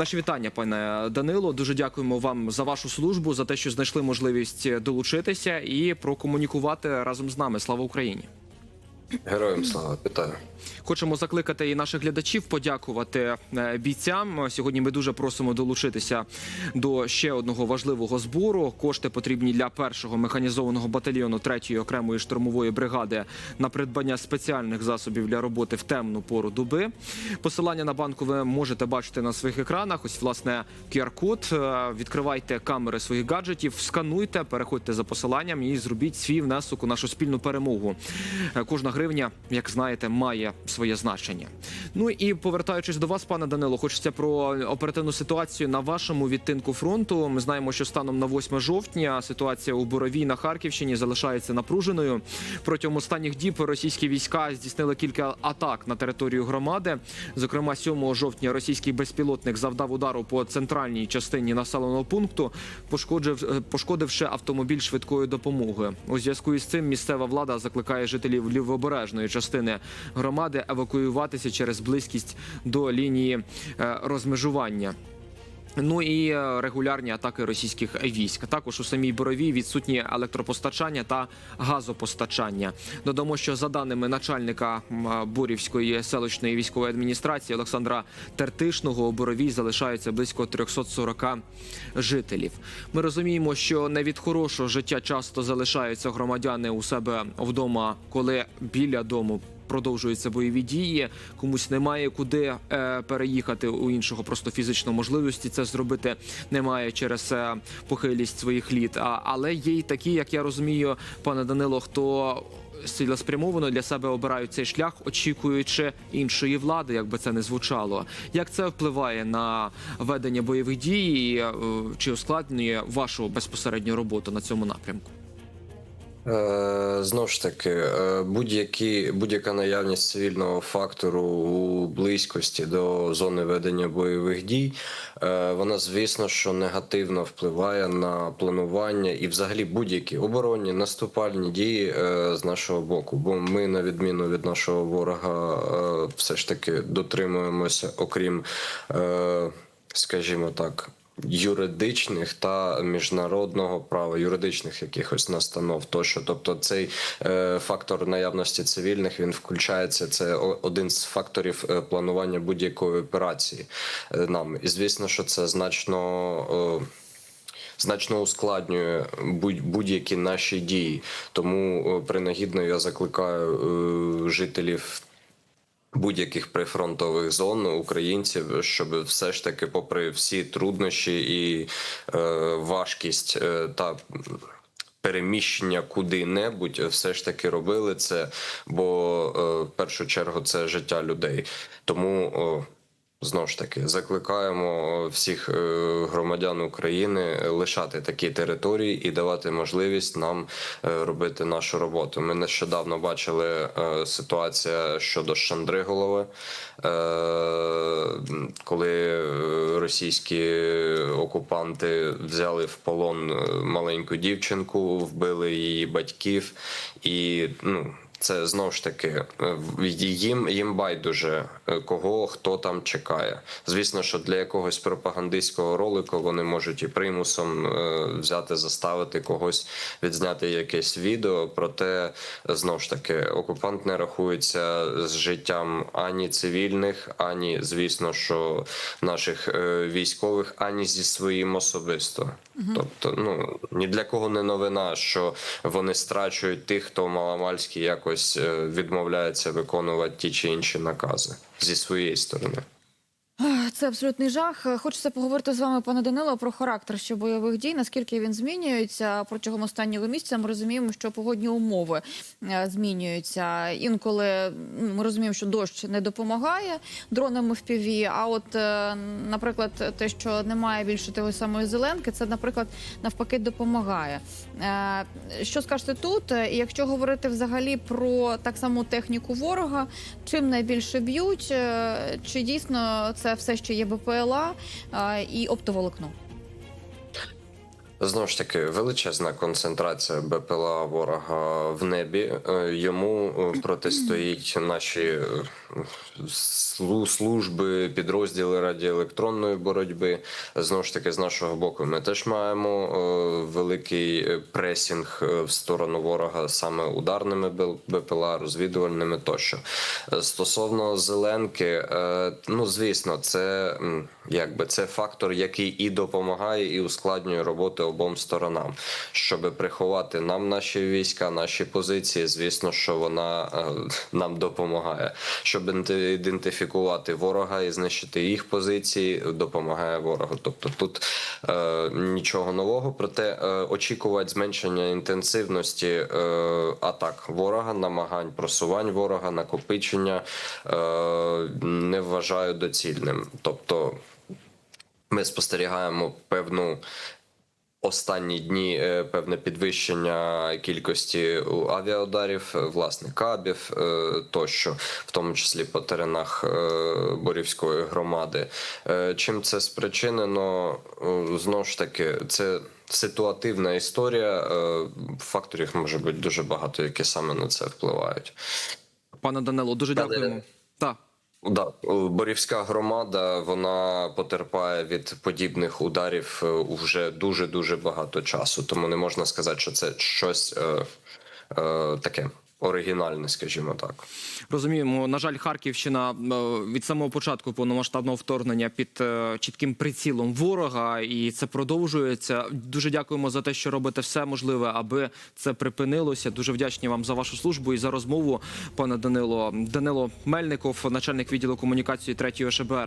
Наші вітання, пане Данило. Дуже дякуємо вам за вашу службу, за те, що знайшли можливість долучитися і прокомунікувати разом з нами. Слава Україні! Героям слава, вітаю. Хочемо закликати і наших глядачів подякувати е, бійцям. Сьогодні ми дуже просимо долучитися до ще одного важливого збору. Кошти потрібні для першого механізованого батальйону 3-ї окремої штурмової бригади на придбання спеціальних засобів для роботи в темну пору доби. Посилання на банку ви можете бачити на своїх екранах. Ось власне QR-код. Е, Відкривайте камери своїх гаджетів, скануйте, переходьте за посиланням і зробіть свій внесок у нашу спільну перемогу. Е, Кожна гривня, як знаєте, має своє значення. Ну і повертаючись до вас, пане Данило, хочеться про оперативну ситуацію на вашому відтинку фронту. Ми знаємо, що станом на 8 жовтня ситуація у Боровій на Харківщині залишається напруженою. Протягом останніх діб російські війська здійснили кілька атак на територію громади. Зокрема, 7 жовтня російський безпілотник завдав удару по центральній частині населеного пункту, пошкоджив, пошкодивши автомобіль швидкої допомоги. У зв'язку із цим місцева влада закликає жителів лівобережної частини громади евакуюватися через близькість до лінії е, розмежування. Ну і е, регулярні атаки російських військ. Також у самій боровій відсутні електропостачання та газопостачання. Додамо, що за даними начальника м, Борівської селищної військової адміністрації Олександра Тертишного, у боровій залишається близько 340 жителів. Ми розуміємо, що не від хорошого життя часто залишаються громадяни у себе вдома, коли біля дому продовжуються бойові дії. Комусь немає куди е, переїхати у іншого, просто фізично можливості це зробити немає через е, похилість своїх літ. Але є й такі, як я розумію, пане Данило, хто цілеспрямовано для себе обирають цей шлях, очікуючи іншої влади, як би це не звучало. Як це впливає на ведення бойових дій е, чи ускладнює вашу безпосередню роботу на цьому напрямку? Е, знову ж таки, е, будь-які, будь-яка наявність цивільного фактору у близькості до зони ведення бойових дій, е, вона, звісно, що негативно впливає на планування і, взагалі, будь-які оборонні наступальні дії з нашого боку. Бо ми, на відміну від нашого ворога, все ж таки дотримуємося, окрім, скажімо так. Юридичних та міжнародного права, юридичних якихось настанов, тощо, тобто цей е, фактор наявності цивільних він включається. Це один з факторів е, планування будь-якої операції е, нам. І звісно, що це значно. Е, Значно ускладнює будь- будь-які наші дії, тому е, принагідно я закликаю е, жителів будь-яких прифронтових зон українців, щоб все ж таки, попри всі труднощі і е, важкість е, та переміщення куди-небудь, все ж таки робили це, бо е, в першу чергу це життя людей. Тому. Знову ж таки, закликаємо всіх е, громадян України лишати такі території і давати можливість нам е, робити нашу роботу. Ми нещодавно бачили е, ситуація щодо Шандриголови, коли російські окупанти взяли в полон маленьку дівчинку, вбили її батьків, і ну. Це знову ж таки е, їм, їм байдуже е, кого хто там чекає. Звісно, що для якогось пропагандистського ролику вони можуть і примусом е, взяти, заставити когось відзняти якесь відео. Проте знову ж таки окупант не рахується з життям ані цивільних, ані звісно, що наших військових, ані зі своїм особисто. Тобто, ну ні для кого не новина, що вони страчують тих, хто маломальський якось е, відмовляється виконувати ті чи інші накази зі своєї сторони. Це абсолютний жах. Хочеться поговорити з вами, пане Данило, про характер ще бойових дій, наскільки він змінюється протягом останнього місяця. Ми розуміємо, що погодні умови е, змінюються. Інколи ну, ми розуміємо, що дощ не допомагає дронами в піві. А от, е, наприклад, те, що немає більше того самої зеленки, це, наприклад, навпаки, допомагає. Е, Що скажете тут? І якщо говорити взагалі про так само техніку ворога, чим найбільше б'ють, чи дійсно це все ще є БПЛА е, і оптоволокно? Знову ж таки, величезна концентрація БПЛА ворога в небі. Е, Йому е, протистоїть наші е, служби, підрозділи радіоелектронної боротьби. Знову ж таки, з нашого боку, ми теж маємо великий пресінг в сторону ворога саме ударними БПЛА, розвідувальними тощо. Стосовно зеленки, ну звісно, це якби це фактор, який і допомагає, і ускладнює роботи обом сторонам, щоб приховати нам наші війська, наші позиції. Звісно, що вона е, нам допомагає. Щоб ідентифікувати ворога і знищити їх позиції, допомагає ворогу. Тобто тут е, нічого нового, проте е, очікувати зменшення інтенсивності е, атак ворога, намагань просувань ворога, накопичення е, не вважаю доцільним. Тобто ми спостерігаємо певну. Останні дні е, певне підвищення кількості авіаударів, власне кабів е, тощо, в тому числі по теренах е, Борівської громади. Чим це спричинено? Знову ж таки, це ситуативна історія. Факторів може бути дуже багато, які саме на це впливають. Пане Данило, дуже дякуємо. Так. Да, Борівська громада вона потерпає від подібних ударів е, вже дуже дуже багато часу. Тому не можна сказати, що це щось е, е, таке оригінальне, скажімо так. Розуміємо, на жаль, Харківщина е, від самого початку повномасштабного вторгнення під е, чітким прицілом ворога, і це продовжується. Дуже дякуємо за те, що робите все можливе, аби це припинилося. Дуже вдячні вам за вашу службу і за розмову, пане Данило. Данило Мельников, начальник відділу комунікації 3 ШБР.